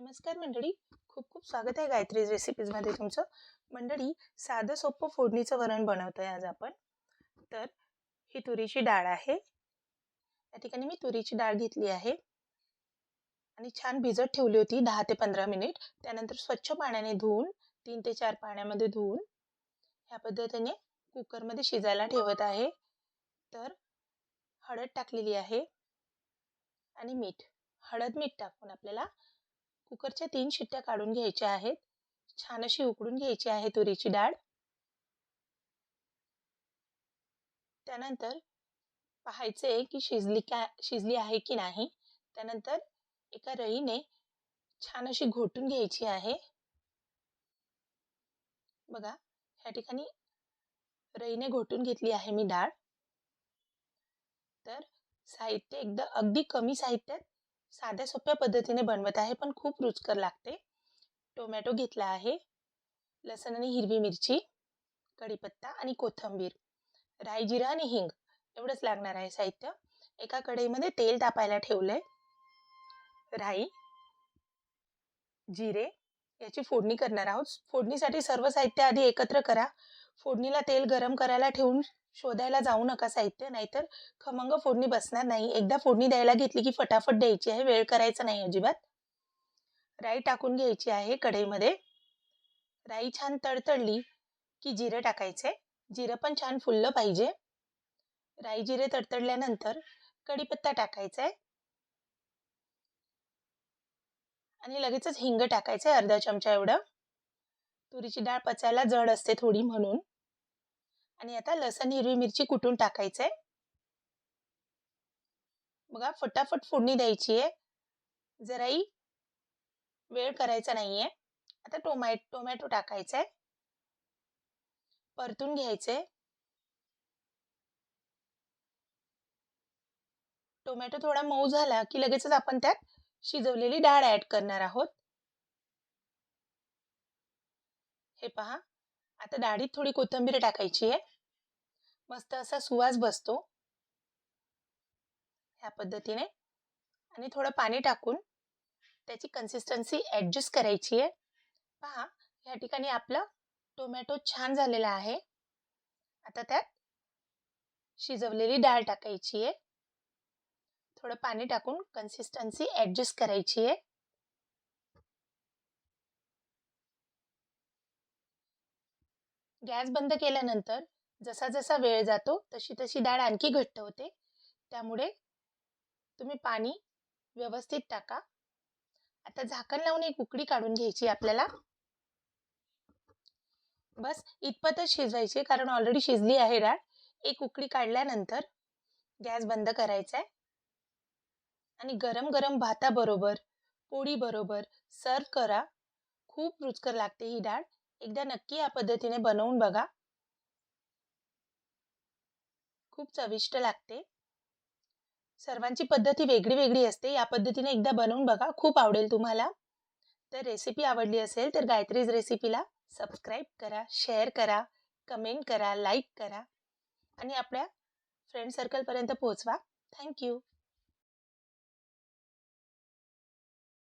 नमस्कार मंडळी. खूप खूप स्वागत आहे गायत्री रेसिपीजमध्ये तुमचं. मंडळी साधं सोपं फोडणीचं वरण बनवतो आहे आज आपण. तर ही तुरीची डाळ आहे. या ठिकाणी मी तुरीची डाळ घेतली आहे. आणि छान भिजत ठेवली होती दहा ते पंधरा मिनिट. त्यानंतर स्वच्छ पाण्याने धुवून तीन ते चार पाण्यामध्ये धुवून ह्या पद्धतीने कुकरमध्ये शिजायला ठेवत आहे. तर हळद टाकलेली आहे. आणि मीठ. हळद मीठ टाकून आपल्याला कुकरच्या तीन शिट्ट्या काढून घ्यायच्या आहेत. छान अशी उकडून घ्यायची आहे तुरीची डाळ. त्यानंतर पाहायचं आहे की शिजली का शिजली आहे की नाही. त्यानंतर एका रईने छान अशी घोटून घ्यायची आहे. बघा ह्या ठिकाणी रईने घोटून घेतली आहे मी डाळ. तर साहित्य एकदा अगदी कमी साहित्यात साध्या सोप्या पद्धतीने बनवत आहे पण खूप रुचकर लागते. टोमॅटो घेतला आहे. लसण आणि हिरवी मिरची कढीपत्ता आणि कोथिंबीर. राई जिरा आणि हिंग एवढंच लागणार आहे साहित्य. एका कढईमध्ये तेल तापायला ठेवलं आहे राई जिरे याची फोडणी करणार आहोत. फोडणीसाठी सर्व साहित्य आधी एकत्र करा. फोडणीला तेल गरम करायला ठेवून शोधायला जाऊ नका साहित्य नाहीतर खमंग फोडणी बसणार नाही. एकदा फोडणी द्यायला घेतली की फटाफट द्यायची आहे. वेळ करायचा नाही अजिबात. राई टाकून घ्यायची आहे कढईमध्ये. राई छान तडतडली की जिरं टाकायचे. जिरं पण छान फुललं पाहिजे. राई जिरे तडतडल्यानंतर कढीपत्ता टाकायचा आहे. आणि लगेचच हिंग टाकायचं आहे अर्धा चमचा एवढं. तुरीची डाळ पचायला जड असते थोडी म्हणून. आणि आता लसण हिरवी मिरची कुटून टाकायचंय? बघा फटाफट फोडणी द्यायची आहे. जराही वेळ करायचा नाहीये. आता टोमॅ टोमॅटो टाकायचा परतून घ्यायचे टोमॅटो थोडा मऊ झाला की लगेचच आपण त्यात शिजवलेली डाळ ऍड करणार आहोत. हे पहा. आता डाळीत थोडी कोथिंबीर टाकायची आहे. मस्त असा सुवास बसतो. ह्या पद्धतीने. आणि थोडं पाणी टाकून त्याची कन्सिस्टन्सी ॲडजस्ट करायची आहे. पहा ह्या ठिकाणी आपलं टोमॅटो छान झालेला आहे. आता त्यात शिजवलेली डाळ टाकायची आहे. थोडं पाणी टाकून कन्सिस्टन्सी ॲडजस्ट करायची आहे. गॅस बंद केल्यानंतर जसा जसा वेळ जातो तशी तशी डाळ आणखी घट्ट होते. त्यामुळे तुम्ही पाणी व्यवस्थित टाका. आता झाकण लावून एक उकडी काढून घ्यायची आपल्याला. बस इतपतच शिजवायची कारण ऑलरेडी शिजली आहे डाळ. एक उकडी काढल्यानंतर गॅस बंद करायचा आहे आणि गरम गरम भाताबरोबर पोळी बरोबर सर्व करा. खूप रुचकर लागते ही डाळ. एकदा नक्की या पद्धतीने बनवून बघा. खूप चविष्ट लागते. सर्वांची पद्धती वेगळी वेगळी असते. या पद्धतीने एकदा बनवून बघा. खूप आवडेल तुम्हाला. तर रेसिपी आवडली असेल तर गायत्रीज रेसिपीला सबस्क्राईब करा शेअर करा कमेंट करा लाईक करा आणि आपल्या फ्रेंड सर्कलपर्यंत पोहोचवा. थँक्यू